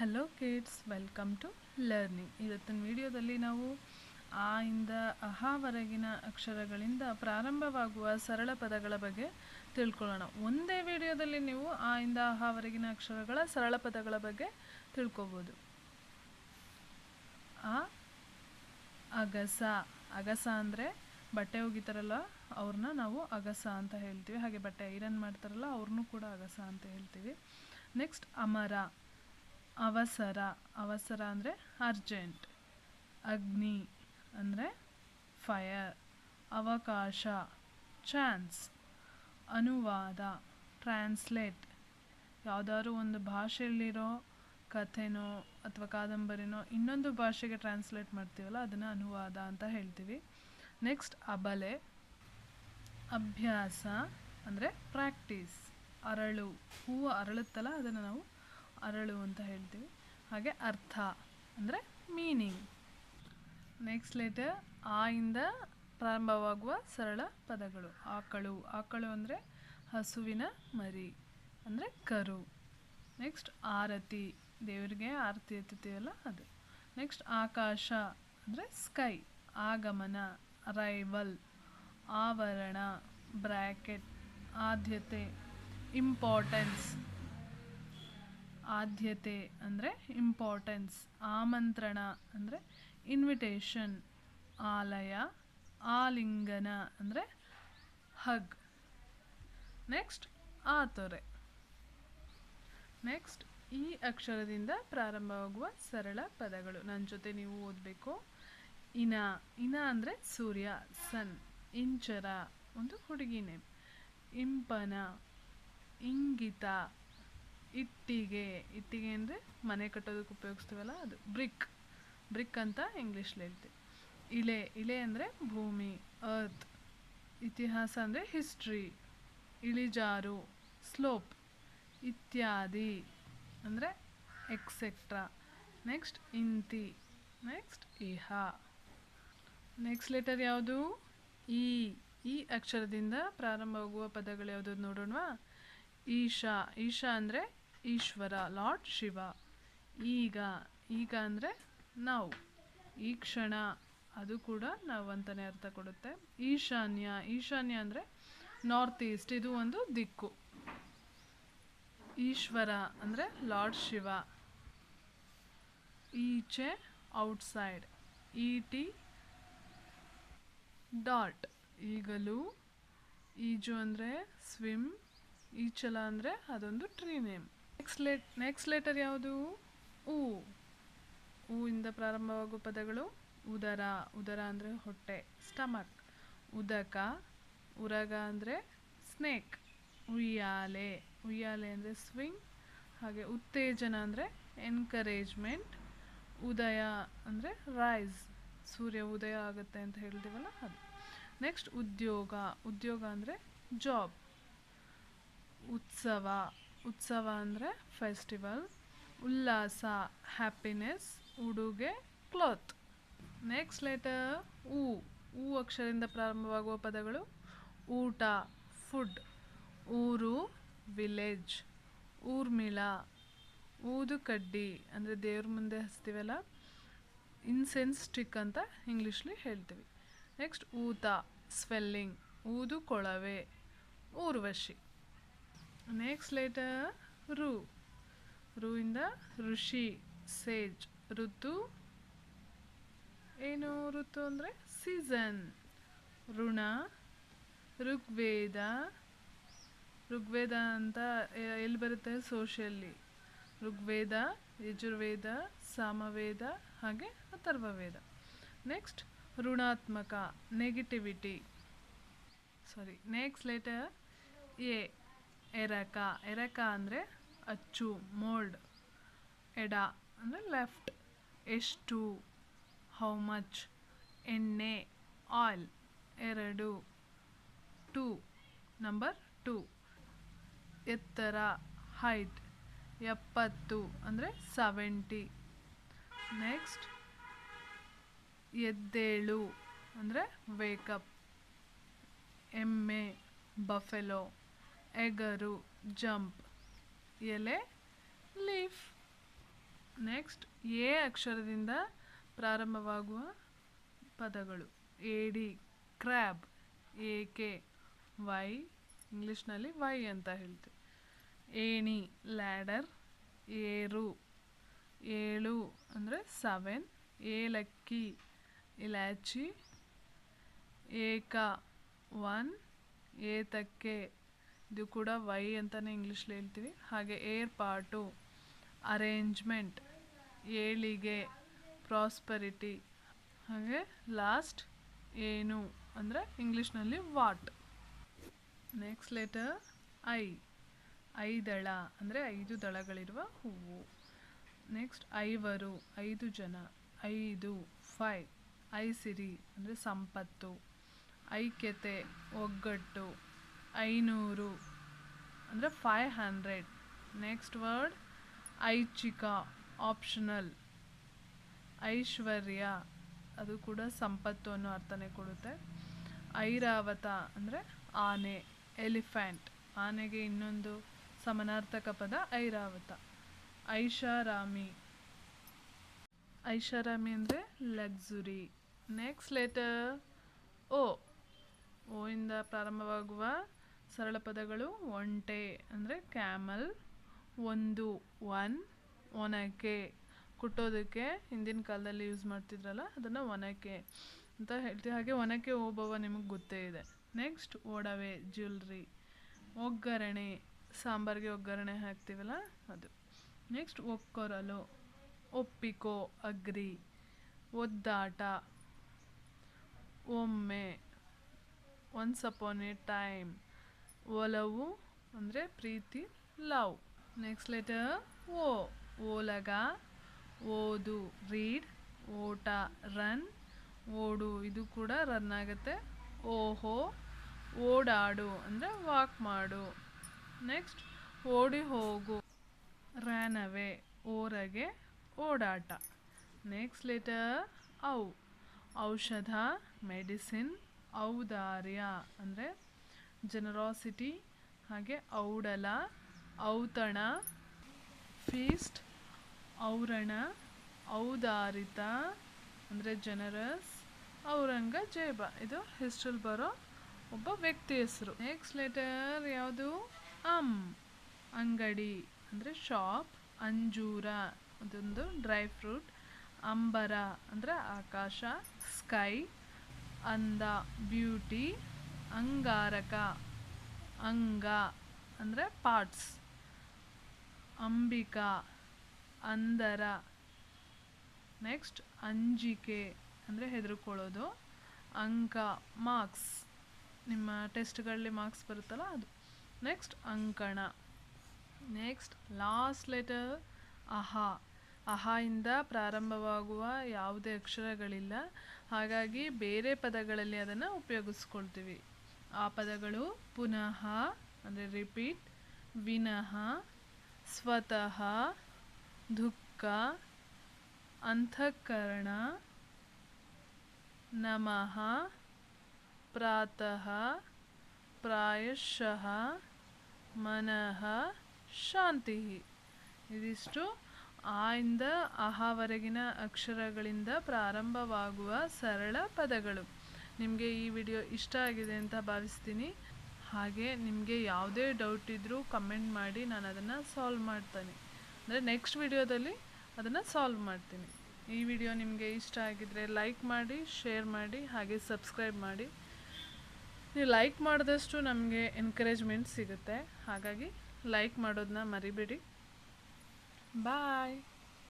Hello kids welcome to learning ಇವತ್ತಿನ ವಿಡಿಯೋದಲ್ಲಿ ನಾವು ಆ ಇಂದ ಅಹಾವರೆಗಿನ ಅಕ್ಷರಗಳಿಂದ ಪ್ರಾರಂಭವಾಗುವ ಸರಳ ಪದಗಳ ಬಗ್ಗೆ ತಿಳ್ಕೊಳ್ಳೋಣ. ಒಂದೇ ವಿಡಿಯೋದಲ್ಲಿ ನೀವು ಆ ಇಂದ ಅಹಾವರೆಗಿನ ಅಕ್ಷರಗಳ ಸರಳ ಪದಗಳ ಬಗ್ಗೆ ತಿಳ್ಕೊಬೋದು. ಆ ಅಗಸ. ಅಗಸ ಅಂದರೆ ಬಟ್ಟೆ ಒಗಿತಾರಲ್ಲ, ಅವ್ರನ್ನ ನಾವು ಅಗಸ ಅಂತ ಹೇಳ್ತೀವಿ. ಹಾಗೆ ಬಟ್ಟೆ ಐರನ್ ಮಾಡ್ತಾರಲ್ಲ, ಅವ್ರನ್ನೂ ಕೂಡ ಅಗಸ ಅಂತ ಹೇಳ್ತೀವಿ. ನೆಕ್ಸ್ಟ್ ಅಮರ. ಅವಸರ ಅವಸರ ಅಂದರೆ ಅರ್ಜೆಂಟ್ ಅಗ್ನಿ ಅಂದರೆ ಫಯರ್ ಅವಕಾಶ ಚಾನ್ಸ್ ಅನುವಾದ ಟ್ರಾನ್ಸ್ಲೇಟ್ ಯಾವುದಾದ್ರು ಒಂದು ಭಾಷೆಯಲ್ಲಿರೋ ಕಥೆನೋ ಅಥವಾ ಕಾದಂಬರಿನೋ ಇನ್ನೊಂದು ಭಾಷೆಗೆ ಟ್ರಾನ್ಸ್ಲೇಟ್ ಮಾಡ್ತೀವಲ್ಲ, ಅದನ್ನು ಅನುವಾದ ಅಂತ ಹೇಳ್ತೀವಿ. ನೆಕ್ಸ್ಟ್ ಅಬಲೆ. ಅಭ್ಯಾಸ ಅಂದರೆ ಪ್ರಾಕ್ಟೀಸ್ ಅರಳು. ಹೂವು ಅರಳುತ್ತಲ್ಲ, ಅದನ್ನು ನಾವು ಅರಳು ಅಂತ ಹೇಳ್ತೀವಿ. ಹಾಗೆ ಅರ್ಥ ಅಂದರೆ ಮೀನಿಂಗ್ ನೆಕ್ಸ್ಟ್ ಲೆಟರ್ ಆ ಇಂದ ಪ್ರಾರಂಭವಾಗುವ ಸರಳ ಪದಗಳು. ಆಕಳು. ಆಕಳು ಅಂದರೆ ಹಸುವಿನ ಮರಿ, ಅಂದರೆ ಕರು. ನೆಕ್ಸ್ಟ್ ಆರತಿ. ದೇವರಿಗೆ ಆರತಿ ಎತ್ತುತ್ತೀವಲ್ಲ ಅದು. ನೆಕ್ಸ್ಟ್ ಆಕಾಶ ಅಂದರೆ ಸ್ಕೈ ಆಗಮನ ಅರೈವಲ್ ಆವರಣ ಬ್ರ್ಯಾಕೆಟ್ ಆದ್ಯತೆ ಇಂಪಾರ್ಟೆನ್ಸ್ ಆದ್ಯತೆ ಅಂದರೆ ಇಂಪಾರ್ಟೆನ್ಸ್ ಆಮಂತ್ರಣ ಅಂದರೆ ಇನ್ವಿಟೇಷನ್ ಆಲಯ, ಆಲಿಂಗನ ಅಂದರೆ ಹಗ್ ನೆಕ್ಸ್ಟ್ ಆತೊರೆ. ನೆಕ್ಸ್ಟ್ ಈ ಅಕ್ಷರದಿಂದ ಪ್ರಾರಂಭವಾಗುವ ಸರಳ ಪದಗಳು. ನನ್ನ ಜೊತೆ ನೀವು ಓದಬೇಕು. ಇನ ಇನ ಅಂದರೆ ಸೂರ್ಯ, ಸನ್, ಇಂಚರ, ಒಂದು ಹುಡುಗಿ ನೇಮ್. ಇಂಪನ, ಇಂಗಿತ ಇಟ್ಟಿಗೆ ಇಟ್ಟಿಗೆ ಅಂದರೆ ಮನೆ ಕಟ್ಟೋದಕ್ಕೆ ಉಪಯೋಗಿಸ್ತೀವಲ್ಲ ಅದು, ಬ್ರಿಕ್. ಬ್ರಿಕ್ ಅಂತ ಇಂಗ್ಲೀಷಲ್ಲಿ ಹೇಳ್ತೀವಿ. ಇಳೆ ಇಳೆ ಅಂದರೆ ಭೂಮಿ ಅರ್ತ್ ಇತಿಹಾಸ ಅಂದರೆ ಹಿಸ್ಟ್ರಿ ಇಳಿಜಾರು ಸ್ಲೋಪ್ ಇತ್ಯಾದಿ ಅಂದರೆ ಎಕ್ಸೆಟ್ರಾ ನೆಕ್ಸ್ಟ್ ಇಂತಿ. ನೆಕ್ಸ್ಟ್ ಇಹ. ನೆಕ್ಸ್ಟ್ ಲೆಟರ್ ಯಾವುದು? ಈ. ಈ ಅಕ್ಷರದಿಂದ ಪ್ರಾರಂಭವಾಗುವ ಪದಗಳು ಯಾವುದು ನೋಡೋಣವಾ? ಈಶಾ. ಈಶಾ ಅಂದರೆ ಈಶ್ವರ ಲಾರ್ಡ್ ಶಿವ. ಈಗ ಈಗ ಅಂದರೆ ನಾವು. ಈ ಕ್ಷಣ ಅದು ಕೂಡ ನಾವು ಅಂತಲೇ ಅರ್ಥ ಕೊಡುತ್ತೆ. ಈಶಾನ್ಯ ಈಶಾನ್ಯ ಅಂದರೆ ನಾರ್ತ್ ಈಸ್ಟ್ ಇದು ಒಂದು ದಿಕ್ಕು. ಈಶ್ವರ ಅಂದರೆ ಲಾರ್ಡ್ ಶಿವ. ಈಚೆ ಔಟ್ಸೈಡ್ ಈಟಿ ಡಾಟ್ ಈಗಲೂ ಈಜು ಅಂದರೆ ಸ್ವಿಮ್ ಈಚಲ ಅಂದರೆ ಅದೊಂದು tree name next let next letter ಯಾವುದು? ಹೂ ಹೂವಿಂದ ಪ್ರಾರಂಭವಾಗುವ ಪದಗಳು ಉದರ ಉದರ ಅಂದರೆ ಹೊಟ್ಟೆ, ಸ್ಟಮಕ್. ಉದಕ, ಉರಗ ಅಂದರೆ ಸ್ನೇಕ್. ಉಯ್ಯಾಲೆ ಉಯ್ಯಾಲೆ ಅಂದರೆ ಸ್ವಿಂಗ್. ಹಾಗೆ ಉತ್ತೇಜನ ಅಂದರೆ ಎನ್ಕರೇಜ್ಮೆಂಟ್ ಉದಯ ಅಂದರೆ ರೈಸ್ ಸೂರ್ಯ ಉದಯ ಆಗುತ್ತೆ ಅಂತ ಹೇಳ್ತೀವಲ್ಲ ಅದು ನೆಕ್ಸ್ಟ್ ಉದ್ಯೋಗ ಉದ್ಯೋಗ ಅಂದರೆ ಜಾಬ್ ಉತ್ಸವ ಉತ್ಸವ ಅಂದರೆ ಫೆಸ್ಟಿವಲ್ ಉಲ್ಲಾಸ ಹ್ಯಾಪಿನೆಸ್ ಉಡುಗೆ ಕ್ಲಾತ್ ನೆಕ್ಸ್ಟ್ ಲೆಟರ್ ಊ. ಊ ಅಕ್ಷರದಿಂದ ಪ್ರಾರಂಭವಾಗುವ ಪದಗಳು ಊಟ ಫುಡ್ ಊರು ವಿಲೇಜ್ ಊರ್ಮಿಳ ಊದು ಕಡ್ಡಿ ಅಂದರೆ ದೇವ್ರ ಮುಂದೆ ಹಚ್ತೀವಲ್ಲ? ಇನ್ಸೆನ್ಸ್ ಸ್ಟಿಕ್ ಅಂತ ಇಂಗ್ಲೀಷ್ಲಿ ಹೇಳ್ತೀವಿ. ನೆಕ್ಸ್ಟ್ ಊತ ಸ್ವೆಲ್ಲಿಂಗ್ ಊದು ಕೊಳವೆ ಊರ್ವಶಿ. ನೆಕ್ಸ್ಟ್ ಲೆಟರ್ ರು ರು ಇಂದ ಋಷಿ, ಸೇಜ್. ಋತು ಏನು ಋತು ಅಂದರೆ? ಸೀಸನ್ ಋಣ, ಋಗ್ವೇದ. ಋಗ್ವೇದ ಅಂತ ಎಲ್ಲಿ ಬರುತ್ತೆ? ಸೋಷಿಯಲ್ಲಿ ಋಗ್ವೇದ, ಯಜುರ್ವೇದ, ಸಾಮವೇದ, ಹಾಗೆ ಅಥರ್ವವೇದ. ನೆಕ್ಸ್ಟ್ ಋಣಾತ್ಮಕ ನೆಗೆಟಿವಿಟಿ ಸಾರಿ ನೆಕ್ಸ್ಟ್ ಲೆಟರ್ ಎ. ಎರಕ ಎರಕ ಅಂದರೆ ಅಚ್ಚು, ಮೋಲ್ಡ್, ಎಡ ಅಂದರೆ ಲೆಫ್ಟ್. ಎಷ್ಟು ಹೌ ಮಚ್ ಎಣ್ಣೆ ಆಯಿಲ್ ಎರಡು ಟು ನಂಬರ್ ಟು ಎತ್ತರ ಹೈಟ್ ಎಪ್ಪತ್ತು ಅಂದರೆ ಸೆವೆಂಟಿ ನೆಕ್ಸ್ಟ್ ಎದ್ದೇಳು ಅಂದರೆ ವೇಕಪ್ ಎಮ್ಮೆ ಬಫೆಲೋ ಎಗರು, ಜಂಪ್, ಎಲೆ, ಲೀಫ್. ನೆಕ್ಸ್ಟ್, ಎ ಅಕ್ಷರದಿಂದ ಪ್ರಾರಂಭವಾಗುವ ಪದಗಳು. ಏಡಿ ಕ್ರ್ಯಾಬ್ ಏಕೆ ವೈ, ಇಂಗ್ಲೀಷ್ನಲ್ಲಿ ವೈ ಅಂತ ಹೇಳ್ತೀವಿ. ಏಣಿ, ಲ್ಯಾಡರ್, ಏರು, ಏಳು ಅಂದರೆ ಸೆವೆನ್. ಏಲಕ್ಕಿ ಇಲಾಚಿ, ಏಕ, ಒನ್, ಏತಕ್ಕೆ ಇದು ಕೂಡ ವೈ ಅಂತಲೇ ಇಂಗ್ಲೀಷಲ್ಲಿ ಹೇಳ್ತೀವಿ. ಹಾಗೆ ಏರ್ಪಾಟು ಅರೇಂಜ್ಮೆಂಟ್ ಏಳಿಗೆ ಪ್ರಾಸ್ಪರಿಟಿ ಹಾಗೆ ಲಾಸ್ಟ್ ಏನು ಅಂದರೆ ಇಂಗ್ಲೀಷ್ನಲ್ಲಿ ವಾಟ್ ನೆಕ್ಸ್ಟ್ ಲೆಟರ್ ಐ. ಐದಳ ಅಂದರೆ ಐದು ದಳಗಳಿರುವ ಹೂವು. ನೆಕ್ಸ್ಟ್ ಐವರು, ಐದು ಜನ, ಐದು ಫೈ ಐಸಿರಿ ಅಂದರೆ ಸಂಪತ್ತು. ಐಕ್ಯತೆ ಒಗ್ಗಟ್ಟು. ಐನೂರು. ಅಂದರೆ ಫೈವ್ ಹಂಡ್ರೆಡ್ ನೆಕ್ಸ್ಟ್ ವರ್ಡ್ ಐಚ್ಛಿಕ ಆಪ್ಷನಲ್ ಐಶ್ವರ್ಯ. ಅದು ಕೂಡ ಸಂಪತ್ತು ಅನ್ನೋ ಅರ್ಥನೇ ಕೊಡುತ್ತೆ. ಐರಾವತ ಅಂದರೆ ಆನೆ ಎಲಿಫ್ಯಾಂಟ್ ಆನೆಗೆ ಇನ್ನೊಂದು ಸಮನಾರ್ಥಕ ಪದ ಐರಾವತ. ಐಷಾರಾಮಿ. ಐಷಾರಾಮಿ ಅಂದರೆ ಲಕ್ಸುರಿ ನೆಕ್ಸ್ಟ್ ಲೆಟರ್ ಓ ಓ ಇಂದ ಪ್ರಾರಂಭವಾಗುವ ಸರಳ ಪದಗಳು ಒಂಟೆ ಅಂದರೆ ಕ್ಯಾಮಲ್ ಒಂದು ಒನ್ ಒನಕೆ. ಕುಟ್ಟೋದಕ್ಕೆ ಹಿಂದಿನ ಕಾಲದಲ್ಲಿ ಯೂಸ್ ಮಾಡ್ತಿದ್ರಲ್ಲ, ಅದನ್ನು ಒನಕೆ ಅಂತ ಹೇಳ್ತೀವಿ. ಹಾಗೆ ಒನಕೆ ಓಬವ್ವ ನಿಮಗೆ ಗೊತ್ತೇ ಇದೆ. ನೆಕ್ಸ್ಟ್ ಒಡವೆ ಜ್ಯುವೆಲ್ರಿ ಒಗ್ಗರಣೆ, ಸಾಂಬಾರಿಗೆ ಒಗ್ಗರಣೆ ಹಾಕ್ತೀವಲ್ಲ, ಅದು. ನೆಕ್ಸ್ಟ್ ಒಕ್ಕೊರಲು, ಒಪ್ಪಿಕೋ, ಅಗ್ರಿ, ಒದ್ದಾಟ, ಒಮ್ಮೆ ಒನ್ಸ್ ಅಪಾನ್ ಎ ಟೈಮ್ ಒಲವು ಅಂದರೆ ಪ್ರೀತಿ, ಲವ್. ನೆಕ್ಸ್ಟ್ ಲೆಟರ್ ಓ. ಓಲಗ, ಓದು ರೀಡ್ ಓಟ ರನ್ ಓಡು, ಇದು ಕೂಡ ರನ್ ಆಗುತ್ತೆ. ಓಹೋ, ಓಡಾಡು ಅಂದರೆ ವಾಕ್ ಮಾಡು. ನೆಕ್ಸ್ಟ್ ಓಡಿ ಹೋಗು. ರ್ಯಾನವೆ ಓರಗೆ, ಓಡಾಟ. ನೆಕ್ಸ್ಟ್ ಲೆಟರ್ ಔ ಔಷಧ ಮೆಡಿಸಿನ್ ಔದಾರ್ಯ ಅಂದರೆ ಜನರಾಸಿಟಿ ಹಾಗೆ ಔಡಲ, ಔತಣ ಫೀಸ್ಟ್ ಔರಣ, ಔದಾರಿತ, ಅಂದರೆ ಜನರಸ್ ಔರಂಗಜೇಬ ಇದು ಹಿಸ್ಟ್ರಲ್ಲಿ ಬರೋ ಒಬ್ಬ ವ್ಯಕ್ತಿ ಹೆಸರು. ನೆಕ್ಸ್ಟ್ ಲೆಟರ್ ಯಾವುದು? ಅಮ್ ಅಂಗಡಿ, ಅಂದರೆ ಶಾಪ್ ಅಂಜೂರ, ಅದೊಂದು ಡ್ರೈ ಫ್ರೂಟ್ ಅಂಬರ, ಅಂದರೆ ಆಕಾಶ ಸ್ಕೈ ಅಂದ ಬ್ಯೂಟಿ ಅಂಗಾರಕ, ಅಂಗ ಅಂದರೆ ಪಾರ್ಟ್ಸ್ ಅಂಬಿಕಾ, ಅಂದರ. ನೆಕ್ಸ್ಟ್ ಅಂಜಿಕೆ ಅಂದರೆ ಹೆದರ್ಕೊಳ್ಳೋದು. ಅಂಕ ಮಾರ್ಕ್ಸ್ ನಿಮ್ಮ ಟೆಸ್ಟ್ಗಳಲ್ಲಿ ಮಾರ್ಕ್ಸ್ ಬರುತ್ತಲ್ಲ ಅದು. ನೆಕ್ಸ್ಟ್ ಅಂಕಣ. ನೆಕ್ಸ್ಟ್ ಲಾಸ್ಟ್ ಲೆಟರ್ ಅಹ. ಅಹಾಯಿಂದ ಪ್ರಾರಂಭವಾಗುವ ಯಾವುದೇ ಅಕ್ಷರಗಳಿಲ್ಲ. ಹಾಗಾಗಿ ಬೇರೆ ಪದಗಳಲ್ಲಿ ಅದನ್ನು ಉಪಯೋಗಿಸ್ಕೊಳ್ತೀವಿ. ಆ ಪದಗಳು ಪುನಃ, ಅಂದರೆ ರಿಪೀಟ್ ವಿನಃ, ಸ್ವತಃ, ದುಃಖ, ಅಂತಃಕರಣ, ನಮಃ, ಪ್ರಾತಃ, ಪ್ರಾಯಶಃ, ಮನಃ, ಶಾಂತಿ. ಇದಿಷ್ಟು ಆ ಇಂದ ಅಹಾವರೆಗಿನ ಅಕ್ಷರಗಳಿಂದ ಪ್ರಾರಂಭವಾಗುವ ಸರಳ ಪದಗಳು. ನಿಮಗೆ ಈ ವಿಡಿಯೋ ಇಷ್ಟ ಆಗಿದೆ ಅಂತ ಭಾವಿಸ್ತೀನಿ. ಹಾಗೆ ನಿಮಗೆ ಯಾವುದೇ ಡೌಟ್ ಇದ್ದರೂ ಕಮೆಂಟ್ ಮಾಡಿ ನಾನು ಅದನ್ನು ಸಾಲ್ವ್ ಮಾಡ್ತೇನೆ. ಅಂದರೆ ನೆಕ್ಸ್ಟ್ ವಿಡಿಯೋದಲ್ಲಿ ಅದನ್ನು ಸಾಲ್ವ್ ಮಾಡ್ತೀನಿ. ಈ ವಿಡಿಯೋ ನಿಮಗೆ ಇಷ್ಟ ಆಗಿದ್ದರೆ ಲೈಕ್ ಮಾಡಿ ಶೇರ್ ಮಾಡಿ, ಹಾಗೆ ಸಬ್ಸ್ಕ್ರೈಬ್ ಮಾಡಿ. ನೀವು ಲೈಕ್ ಮಾಡಿದಷ್ಟು ನಮಗೆ ಎನ್ಕರೇಜ್ಮೆಂಟ್ ಸಿಗುತ್ತೆ. ಹಾಗಾಗಿ ಲೈಕ್ ಮಾಡೋದನ್ನ ಮರಿಬೇಡಿ. ಬಾಯ್